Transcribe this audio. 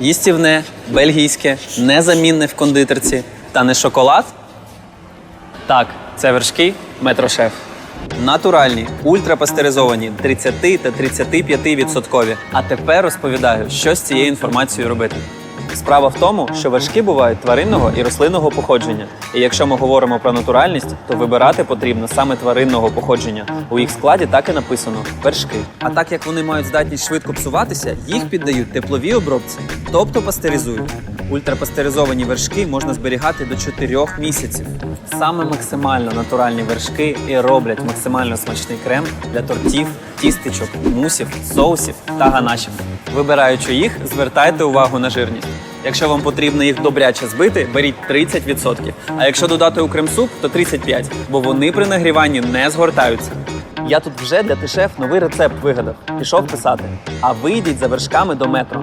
Їстівне, бельгійське, незамінне в кондитерці та не шоколад? Так, це вершки метрошеф. Натуральні, ультрапастеризовані, 30 та 35 відсоткові. А тепер розповідаю, що з цією інформацією робити. Справа в тому, що вершки бувають тваринного і рослинного походження. І якщо ми говоримо про натуральність, то вибирати потрібно саме тваринного походження. У їх складі так і написано вершки. А так як вони мають здатність швидко псуватися, їх піддають тепловій обробці, тобто пастеризують. Ультрапастеризовані вершки можна зберігати до 4 місяців. Саме максимально натуральні вершки і роблять максимально смачний крем для тортів, тістечок, мусів, соусів та ганачів. Вибираючи їх, звертайте увагу на жирність. Якщо вам потрібно їх добряче збити, беріть 30%. А якщо додати у крем-суп, то 35%, бо вони при нагріванні не згортаються. Я тут вже для Тишеф новий рецепт вигадав. Пішов писати. А ви йдіть за вершками до метро.